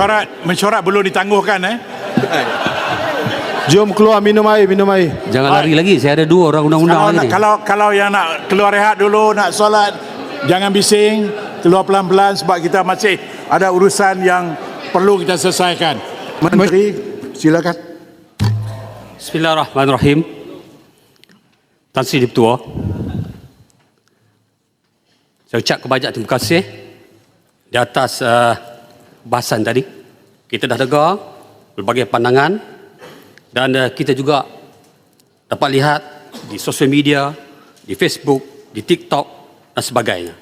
Mesyuarat, mesyuarat belum ditangguhkan eh. Jom keluar minum air, minum air. Jangan lari lagi. Saya ada dua orang undang-undang Kalau, lagi nak, kalau kalau yang nak keluar rehat dulu, nak solat, jangan bising, keluar pelan-pelan sebab kita masih ada urusan yang perlu kita selesaikan. Menteri, silakan. Bismillahirrahmanirrahim. Tan Sri Ketua. Saya ucap kebanyak terima kasih di atas uh, bahasan tadi. Kita dah dengar berbagai pandangan dan uh, kita juga dapat lihat di sosial media, di Facebook, di TikTok dan sebagainya.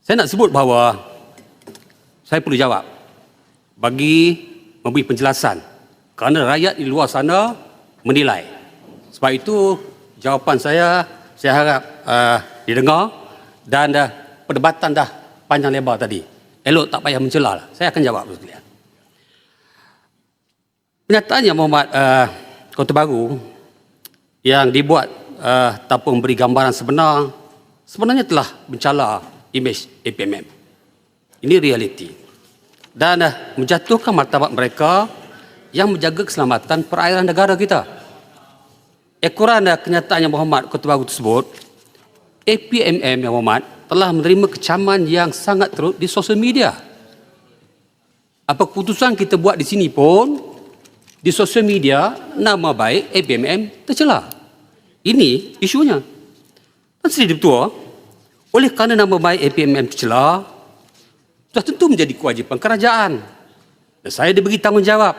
Saya nak sebut bahawa saya perlu jawab bagi memberi penjelasan kerana rakyat di luar sana menilai. Sebab itu jawapan saya saya harap uh, didengar dan uh, perdebatan dah panjang lebar tadi. Elok tak payah mencela lah. Saya akan jawab sekalian. Pernyataan yang Muhammad uh, Kota Baru yang dibuat uh, tanpa memberi gambaran sebenar sebenarnya telah mencela imej APMM. Ini realiti. Dan uh, menjatuhkan martabat mereka yang menjaga keselamatan perairan negara kita. Ekoran uh, kenyataan yang Muhammad Kota Baru tersebut, APMM yang Muhammad telah menerima kecaman yang sangat teruk di sosial media. Apa keputusan kita buat di sini pun, di sosial media, nama baik APMM tercela. Ini isunya. Dan Seri Ketua, oleh kerana nama baik APMM tercela, sudah tentu menjadi kewajipan kerajaan. Dan saya diberi tanggungjawab.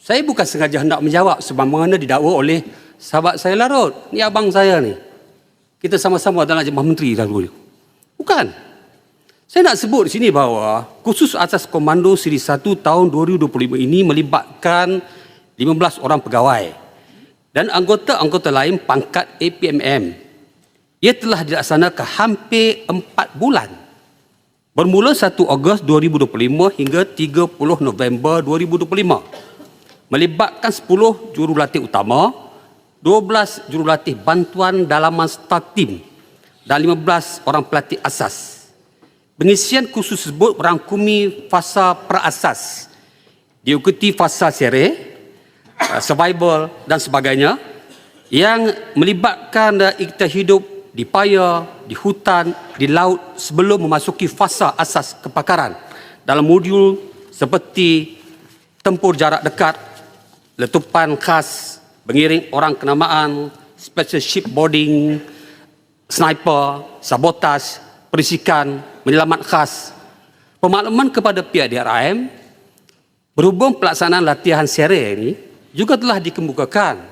Saya bukan sengaja hendak menjawab sebab mana didakwa oleh sahabat saya Larut. Ni abang saya ni. Kita sama-sama adalah jemaah menteri dahulu. Bukan. Saya nak sebut di sini bahawa khusus asas komando siri 1 tahun 2025 ini melibatkan 15 orang pegawai dan anggota-anggota lain pangkat APMM. Ia telah dilaksanakan hampir 4 bulan. Bermula 1 Ogos 2025 hingga 30 November 2025. Melibatkan 10 jurulatih utama, 12 jurulatih bantuan dalaman start team dan 15 orang pelatih asas. Pengisian khusus tersebut merangkumi fasa praasas, diikuti fasa sere, uh, survival dan sebagainya yang melibatkan uh, kita hidup di paya, di hutan, di laut sebelum memasuki fasa asas kepakaran dalam modul seperti tempur jarak dekat, letupan khas, mengiring orang kenamaan, special shipboarding, sniper, sabotaj, perisikan, menyelamat khas. Pemakluman kepada pihak DRM berhubung pelaksanaan latihan sere ini juga telah dikemukakan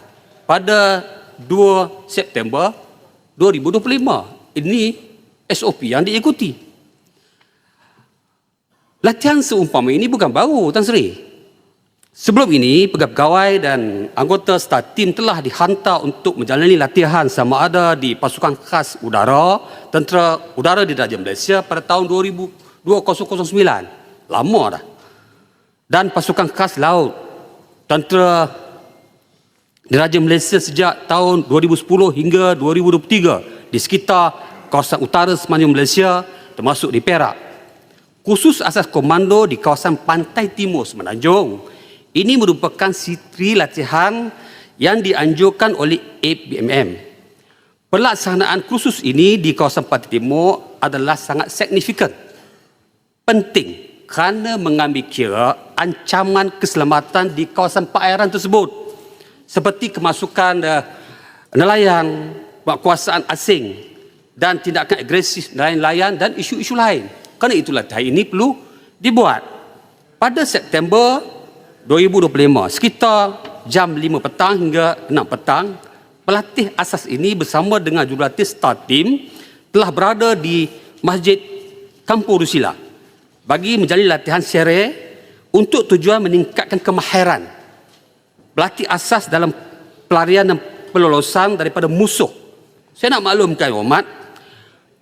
pada 2 September 2025. Ini SOP yang diikuti. Latihan seumpama ini bukan baru, Tan Sri. Sebelum ini, pegawai dan anggota staf tim telah dihantar untuk menjalani latihan sama ada di pasukan khas udara, tentera udara di Diraja Malaysia pada tahun 2000, 2009. Lama dah. Dan pasukan khas laut, tentera Diraja Malaysia sejak tahun 2010 hingga 2023 di sekitar kawasan utara semenanjung Malaysia termasuk di Perak. Khusus asas komando di kawasan pantai timur semenanjung ini merupakan sitri latihan yang dianjurkan oleh APMM. Pelaksanaan khusus ini di kawasan Pantai Timur adalah sangat signifikan. Penting kerana mengambil kira ancaman keselamatan di kawasan perairan tersebut seperti kemasukan uh, nelayan, kuasaan asing dan tindakan agresif nelayan dan isu-isu lain. Kerana itulah latihan ini perlu dibuat. Pada September 2025 sekitar jam 5 petang hingga 6 petang pelatih asas ini bersama dengan jurulatih start team telah berada di Masjid Kampung Rusila bagi menjalani latihan sere untuk tujuan meningkatkan kemahiran pelatih asas dalam pelarian dan pelolosan daripada musuh. Saya nak maklumkan umat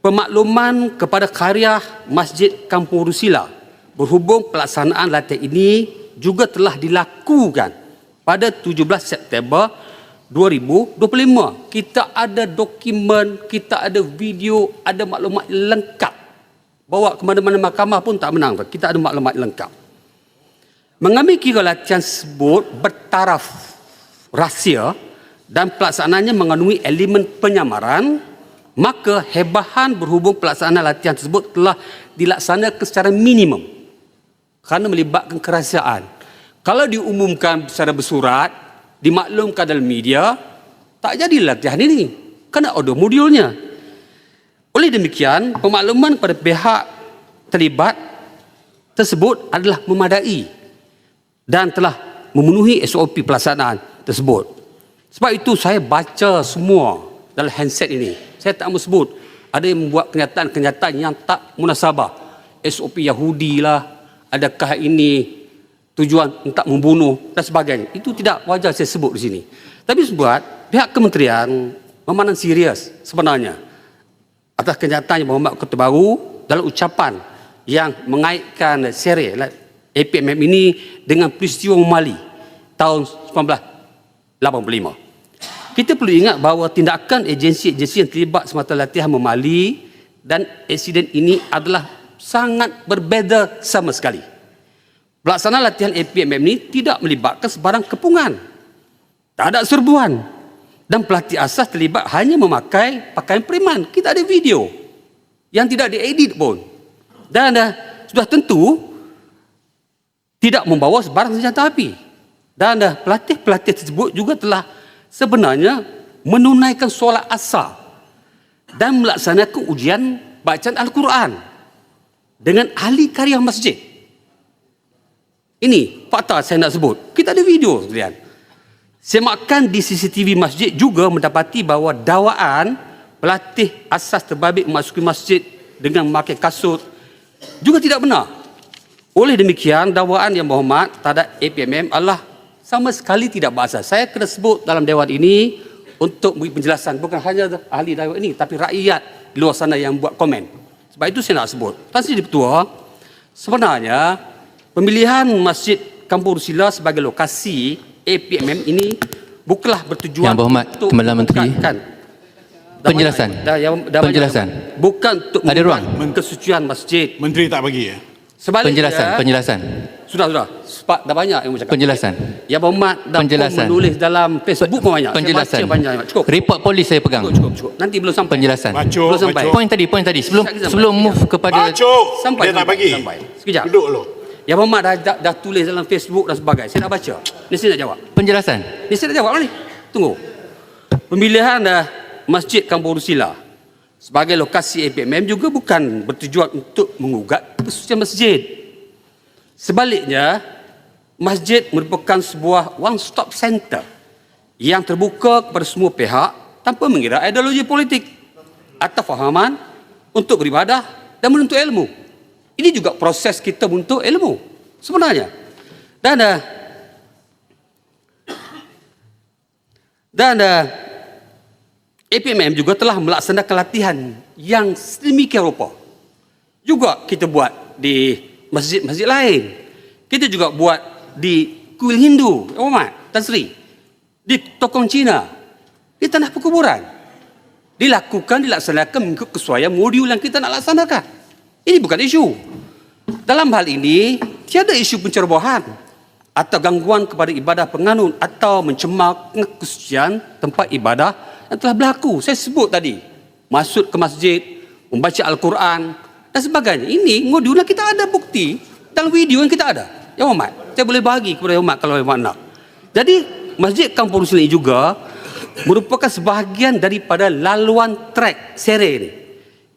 pemakluman kepada karya Masjid Kampung Rusila berhubung pelaksanaan latihan ini juga telah dilakukan pada 17 September 2025. Kita ada dokumen, kita ada video, ada maklumat lengkap. Bawa ke mana-mana mahkamah pun tak menang. Kita ada maklumat lengkap. Mengambil kira latihan tersebut bertaraf rahsia dan pelaksanaannya mengandungi elemen penyamaran, maka hebahan berhubung pelaksanaan latihan tersebut telah dilaksanakan secara minimum kerana melibatkan kerahsiaan. Kalau diumumkan secara bersurat, dimaklumkan dalam media, tak jadi latihan ini. Kena ada modulnya. Oleh demikian, pemakluman kepada pihak terlibat tersebut adalah memadai dan telah memenuhi SOP pelaksanaan tersebut. Sebab itu saya baca semua dalam handset ini. Saya tak mau sebut. Ada yang membuat kenyataan-kenyataan yang tak munasabah. SOP Yahudi lah. Adakah ini tujuan untuk membunuh dan sebagainya. Itu tidak wajar saya sebut di sini. Tapi sebab pihak kementerian memandang serius sebenarnya atas kenyataan Muhammad Ketua Baru dalam ucapan yang mengaitkan seri APMM ini dengan peristiwa Mali tahun 1985. Kita perlu ingat bahawa tindakan agensi-agensi yang terlibat semata latihan memali dan insiden ini adalah sangat berbeza sama sekali. Pelaksanaan latihan APMM ini tidak melibatkan sebarang kepungan. Tak ada serbuan. Dan pelatih asas terlibat hanya memakai pakaian preman. Kita ada video yang tidak diedit pun. Dan uh, sudah tentu tidak membawa sebarang senjata api. Dan uh, pelatih-pelatih tersebut juga telah sebenarnya menunaikan solat asar dan melaksanakan ujian bacaan Al-Quran dengan ahli karya masjid. Ini fakta saya nak sebut. Kita ada video sekalian. Semakan di CCTV masjid juga mendapati bahawa dakwaan pelatih asas terbabit memasuki masjid dengan memakai kasut juga tidak benar. Oleh demikian, dakwaan yang berhormat terhadap APMM adalah sama sekali tidak berasas. Saya kena sebut dalam dewan ini untuk beri penjelasan. Bukan hanya ahli dewan ini, tapi rakyat luar sana yang buat komen. Sebab itu saya nak sebut. Tan Sri Ketua, sebenarnya pemilihan Masjid Kampung Rusila sebagai lokasi APMM ini bukanlah bertujuan Yang berhormat, untuk Timbalan Menteri. meningkatkan Penjelasan. Dah, yang, dah banyak- Penjelasan. Bukan untuk Ada ruang. kesucian masjid. Menteri tak bagi ya? Sebaliknya, Penjelasan, penjelasan, Sudah, sudah. Sebab dah banyak yang bercakap. penjelasan. Ya Berhormat dah Penjelasan. menulis dalam Facebook pun banyak. Penjelasan. Saya baca banyak. Cukup. Report polis saya pegang. Cukup, cukup, cukup. Nanti belum sampai. Penjelasan. Bacok, Belum sampai. Poin tadi, poin tadi. Sebelum Sekejap, sebelum sekejap. move kepada Bacok! Sampai Dia tak dulu, bagi. Sampai. Sekejap. Duduk lo. Ya Berhormat dah, dah, dah tulis dalam Facebook dan sebagainya. Saya nak baca. Ni saya nak jawab. penjelasan. Ni saya nak jawab ni. Tunggu. Pemilihan dah Masjid Kampung Rusila sebagai lokasi APMM juga bukan bertujuan untuk mengugat kesucian masjid. Sebaliknya, masjid merupakan sebuah one stop center yang terbuka kepada semua pihak tanpa mengira ideologi politik atau fahaman untuk beribadah dan menuntut ilmu. Ini juga proses kita menuntut ilmu sebenarnya. Dan uh, dan uh, APMM juga telah melaksanakan latihan yang sedemikian rupa. Juga kita buat di masjid-masjid lain. Kita juga buat di kuil Hindu, Muhammad, Tan Sri. Di tokong Cina. Di tanah perkuburan. Dilakukan, dilaksanakan mengikut kesuaian modul yang kita nak laksanakan. Ini bukan isu. Dalam hal ini, tiada isu pencerobohan atau gangguan kepada ibadah penganut atau mencemarkan kesucian tempat ibadah yang telah berlaku. Saya sebut tadi, masuk ke masjid, membaca Al-Quran dan sebagainya. Ini modulnya kita ada bukti dalam video yang kita ada. Ya Muhammad, saya boleh bagi kepada Muhammad kalau Muhammad nak. Jadi, Masjid Kampung Rusli juga merupakan sebahagian daripada laluan trek sere ini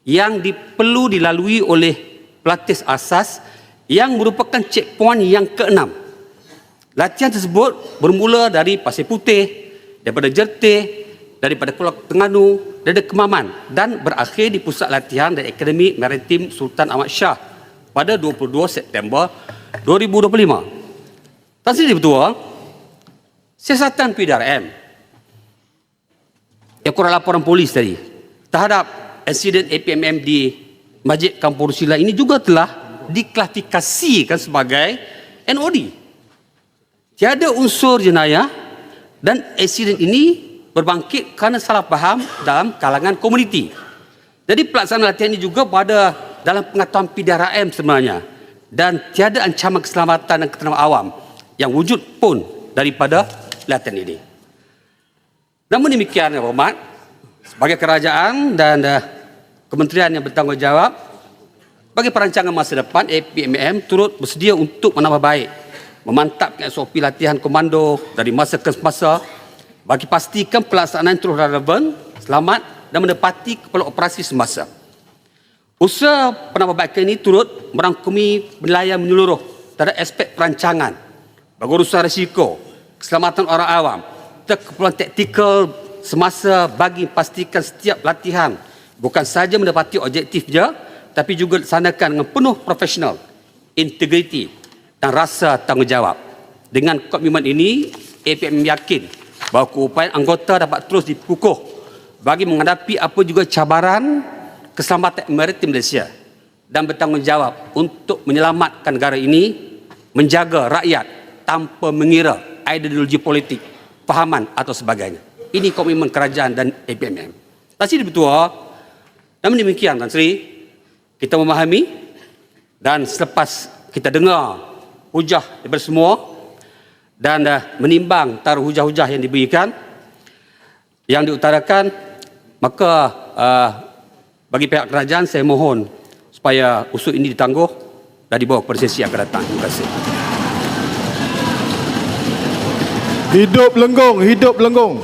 yang perlu dilalui oleh pelatih asas yang merupakan checkpoint yang keenam. Latihan tersebut bermula dari Pasir Putih, daripada Jertih, daripada Pulau Terengganu, dari Kemaman dan berakhir di Pusat Latihan dan Akademi Maritim Sultan Ahmad Shah pada 22 September 2025. Tan Sri Ketua, siasatan PDRM kurang laporan polis tadi terhadap insiden APMM di Masjid Kampung Rusila ini juga telah diklasifikasikan sebagai NOD. Tiada unsur jenayah dan insiden ini berbangkit kerana salah faham dalam kalangan komuniti. Jadi pelaksanaan latihan ini juga pada dalam pengetahuan PDRM sebenarnya dan tiada ancaman keselamatan dan ketenangan awam yang wujud pun daripada latihan ini. Namun demikian, Yang Hormat, sebagai kerajaan dan uh, kementerian yang bertanggungjawab, bagi perancangan masa depan, APMM turut bersedia untuk menambah baik, memantapkan SOP latihan komando dari masa ke masa, bagi pastikan pelaksanaan terus relevan, selamat dan menepati kepala operasi semasa. Usaha penambahbaikan ini turut merangkumi penilaian menyeluruh terhadap aspek perancangan, bagi urusan risiko, keselamatan orang awam, serta keperluan taktikal semasa bagi pastikan setiap latihan bukan sahaja mendapati objektifnya tapi juga dilaksanakan dengan penuh profesional, integriti dan rasa tanggungjawab. Dengan komitmen ini, APM yakin bahawa keupayaan anggota dapat terus dikukuh bagi menghadapi apa juga cabaran keselamatan maritim Malaysia dan bertanggungjawab untuk menyelamatkan negara ini, menjaga rakyat tanpa mengira ideologi politik, fahaman atau sebagainya. Ini komitmen kerajaan dan APMM. Tan Sri Bertua, namun demikian Tan Sri, kita memahami dan selepas kita dengar hujah daripada semua dan uh, menimbang taruh hujah-hujah yang diberikan, yang diutarakan, maka uh, bagi pihak kerajaan saya mohon supaya usul ini ditangguh dan dibawa kepada sesi yang akan datang. Terima kasih. Hidup Lenggong, hidup Lenggong.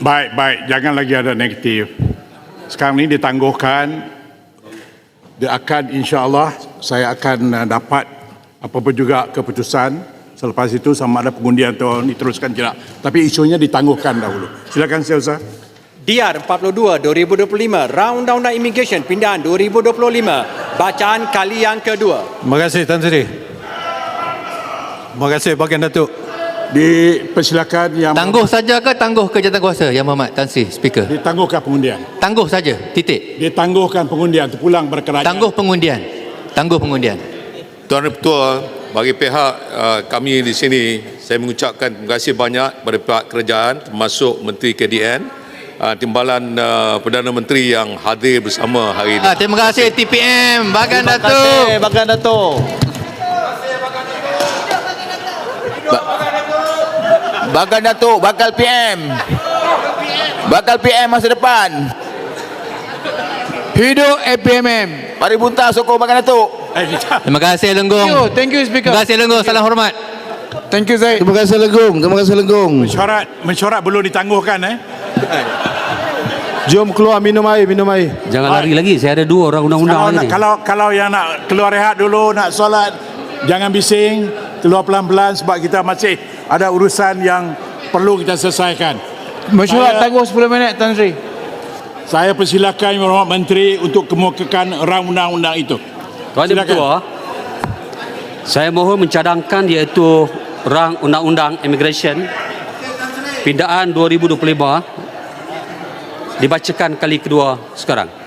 Baik, baik. Jangan lagi ada negatif. Sekarang ini ditangguhkan. Dia akan insya-Allah saya akan uh, dapat apa-apa juga keputusan selepas itu sama ada pengundian atau diteruskan tidak. Tapi isunya ditangguhkan dahulu. Silakan Selsa. DR 42 2025 Round Undang-Undang Immigration Pindahan 2025 Bacaan kali yang kedua Terima kasih Tan Sri. Terima kasih Bagian Datuk. Dipersilakan yang Tangguh saja ke tangguh ke jawatankuasa Yang Muhammad Tan Sri speaker. ditangguhkan pengundian. Tangguh saja. Titik. Ditangguhkan pengundian terpulang berkerajaan. Tangguh pengundian. Tangguh pengundian. Tuan Ketua, bagi pihak uh, kami di sini, saya mengucapkan terima kasih banyak kepada pihak kerajaan termasuk Menteri KDN, uh, Timbalan uh, Perdana Menteri yang hadir bersama hari ini. Ah, terima kasih TPM. Bagan Terima Datuk. kasih Bagan Datuk Bakal Datuk, bakal PM. Bakal PM masa depan. Hidup APMM. Mari buntah sokong Bakal Datuk. Eh, Terima kasih Lenggong. Thank you Speaker. Terima kasih Lenggong. Salam hormat. Thank you Zaid. Terima kasih Lenggong, terima kasih Lenggong. Mesyuarat, mesyuarat belum ditangguhkan eh. Jom keluar minum air, minum air. Jangan lari lagi, saya ada dua orang undang-undang Kalau, kalau kalau yang nak keluar rehat dulu, nak solat, jangan bising, keluar pelan-pelan sebab kita masih ada urusan yang perlu kita selesaikan. Mesyuarat tangguh 10 minit Tan Sri. Saya persilakan Yang Berhormat Menteri untuk kemukakan rang undang-undang itu. Tuan Silakan. Ketua, saya mohon mencadangkan iaitu rang undang-undang immigration pindaan 2025 dibacakan kali kedua sekarang.